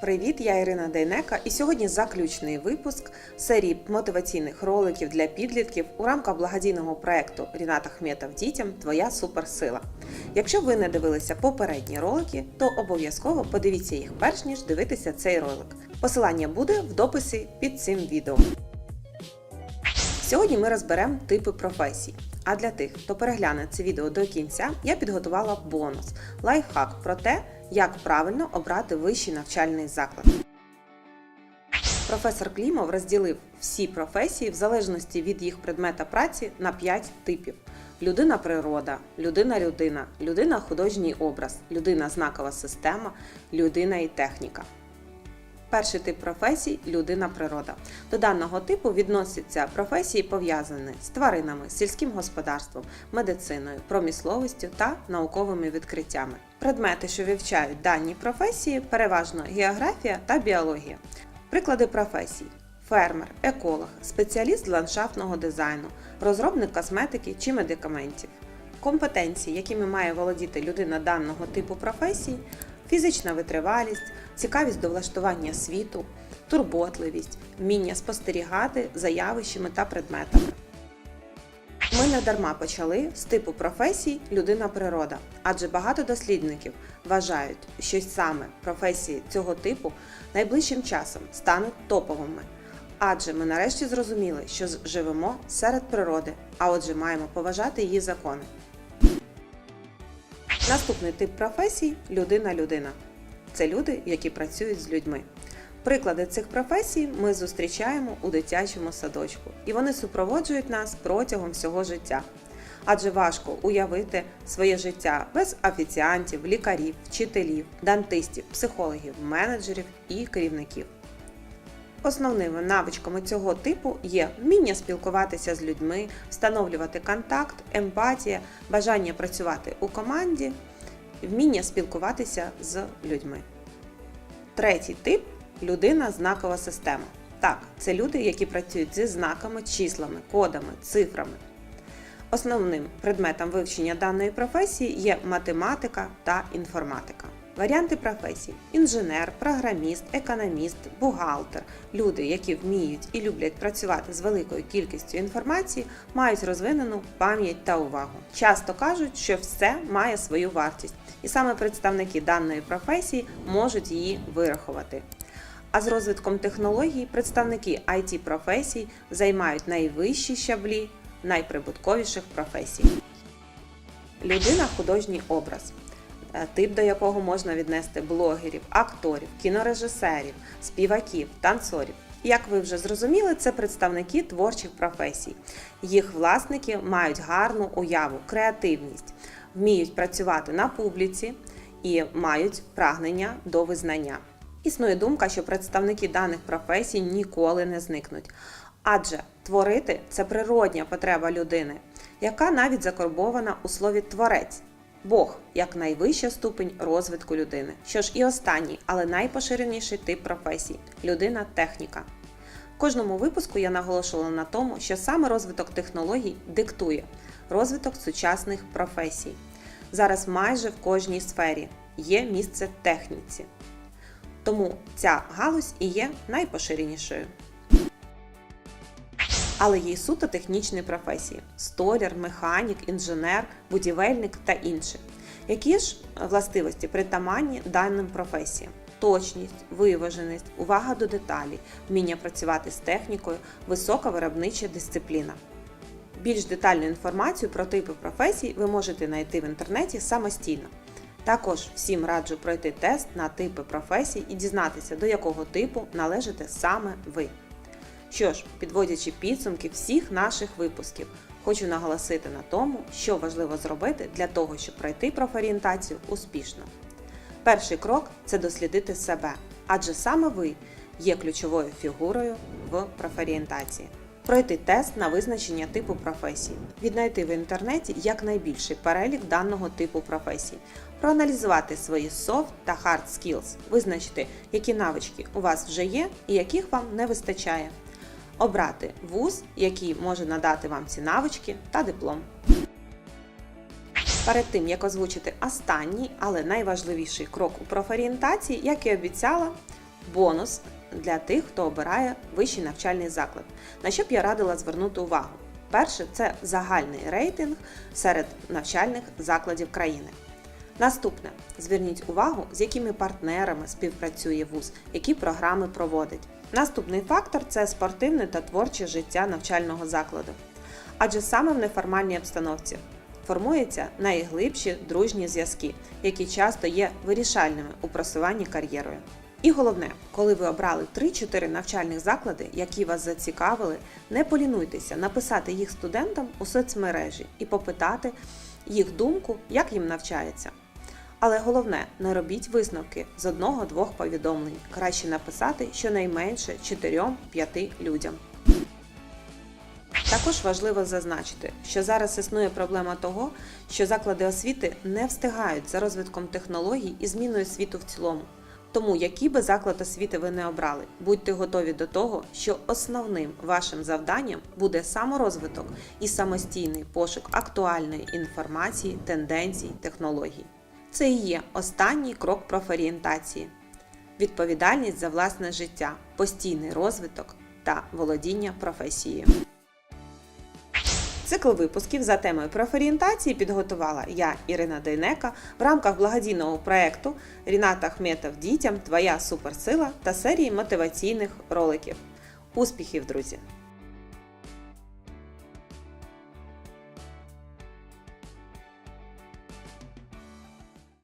Привіт, я Ірина Дейнека, і сьогодні заключний випуск серії мотиваційних роликів для підлітків у рамках благодійного проекту Ріната Хметов дітям Твоя суперсила. Якщо ви не дивилися попередні ролики, то обов'язково подивіться їх перш ніж дивитися цей ролик. Посилання буде в дописі під цим відео. Сьогодні ми розберемо типи професій. А для тих, хто перегляне це відео до кінця, я підготувала бонус лайфхак про те, як правильно обрати вищий навчальний заклад. Професор Клімов розділив всі професії в залежності від їх предмета праці на 5 типів: людина природа, людина людина, людина художній образ, людина знакова система, людина і техніка. Перший тип професій людина природа. До даного типу відносяться професії, пов'язані з тваринами, сільським господарством, медициною, промисловістю та науковими відкриттями. Предмети, що вивчають дані професії, переважно географія та біологія. Приклади професій: фермер, еколог, спеціаліст ландшафтного дизайну, розробник косметики чи медикаментів. Компетенції, якими має володіти людина даного типу професії, фізична витривалість, цікавість до влаштування світу, турботливість, вміння спостерігати за явищами та предметами. Ми не дарма почали з типу професій людина природа, адже багато дослідників вважають, що саме професії цього типу найближчим часом стануть топовими. Адже ми нарешті зрозуміли, що живемо серед природи, а отже маємо поважати її закони. Наступний тип професій людина-людина. Це люди, які працюють з людьми. Приклади цих професій ми зустрічаємо у дитячому садочку, і вони супроводжують нас протягом всього життя. Адже важко уявити своє життя без офіціантів, лікарів, вчителів, дантистів, психологів, менеджерів і керівників. Основними навичками цього типу є вміння спілкуватися з людьми, встановлювати контакт, емпатія, бажання працювати у команді, вміння спілкуватися з людьми. Третій тип людина знакова система. Так, це люди, які працюють зі знаками, числами, кодами, цифрами. Основним предметом вивчення даної професії є математика та інформатика. Варіанти професій: інженер, програміст, економіст, бухгалтер. Люди, які вміють і люблять працювати з великою кількістю інформації, мають розвинену пам'ять та увагу. Часто кажуть, що все має свою вартість, і саме представники даної професії можуть її вирахувати. А з розвитком технологій представники it професій займають найвищі щаблі найприбутковіших професій. Людина художній образ. Е, Тип, до якого можна віднести блогерів, акторів, кінорежисерів, співаків, танцорів. Як ви вже зрозуміли, це представники творчих професій. Їх власники мають гарну уяву, креативність, вміють працювати на публіці і мають прагнення до визнання. Існує думка, що представники даних професій ніколи не зникнуть. Адже творити це природня потреба людини, яка навіть закорбована у слові творець. Бог як найвища ступень розвитку людини. Що ж і останній, але найпоширеніший тип професій людина техніка. В кожному випуску я наголошувала на тому, що саме розвиток технологій диктує розвиток сучасних професій. Зараз майже в кожній сфері є місце техніці. Тому ця галузь і є найпоширенішою. Але є й суто технічні професії: столяр, механік, інженер, будівельник та інші. Які ж властивості притаманні даним професіям? Точність, виваженість, увага до деталей, вміння працювати з технікою, висока виробнича дисципліна. Більш детальну інформацію про типи професій ви можете знайти в інтернеті самостійно. Також всім раджу пройти тест на типи професій і дізнатися, до якого типу належите саме ви. Що ж, підводячи підсумки всіх наших випусків, хочу наголосити на тому, що важливо зробити для того, щоб пройти профорієнтацію успішно. Перший крок це дослідити себе, адже саме ви є ключовою фігурою в профорієнтації. Пройти тест на визначення типу професії, віднайти в інтернеті якнайбільший перелік даного типу професій, проаналізувати свої soft та hard skills, визначити, які навички у вас вже є і яких вам не вистачає обрати вуз, який може надати вам ці навички та диплом. Перед тим як озвучити останній, але найважливіший крок у профорієнтації, як і обіцяла, бонус для тих, хто обирає вищий навчальний заклад. На що б я радила звернути увагу? Перше це загальний рейтинг серед навчальних закладів країни. Наступне зверніть увагу, з якими партнерами співпрацює вуз, які програми проводить. Наступний фактор це спортивне та творче життя навчального закладу. Адже саме в неформальній обстановці формуються найглибші дружні зв'язки, які часто є вирішальними у просуванні кар'єрою. І головне, коли ви обрали 3-4 навчальних заклади, які вас зацікавили, не полінуйтеся написати їх студентам у соцмережі і попитати їх думку, як їм навчається. Але головне, не робіть висновки з одного-двох повідомлень. Краще написати щонайменше 4-5 людям. Також важливо зазначити, що зараз існує проблема того, що заклади освіти не встигають за розвитком технологій і зміною світу в цілому. Тому, який би заклад освіти ви не обрали, будьте готові до того, що основним вашим завданням буде саморозвиток і самостійний пошук актуальної інформації, тенденцій, технологій. Це і є останній крок профорієнтації відповідальність за власне життя, постійний розвиток та володіння професією. Цикл випусків за темою профорієнтації підготувала я, Ірина Дейнека, в рамках благодійного проєкту Рінат Ахметов Дітям Твоя суперсила та серії мотиваційних роликів. Успіхів, друзі!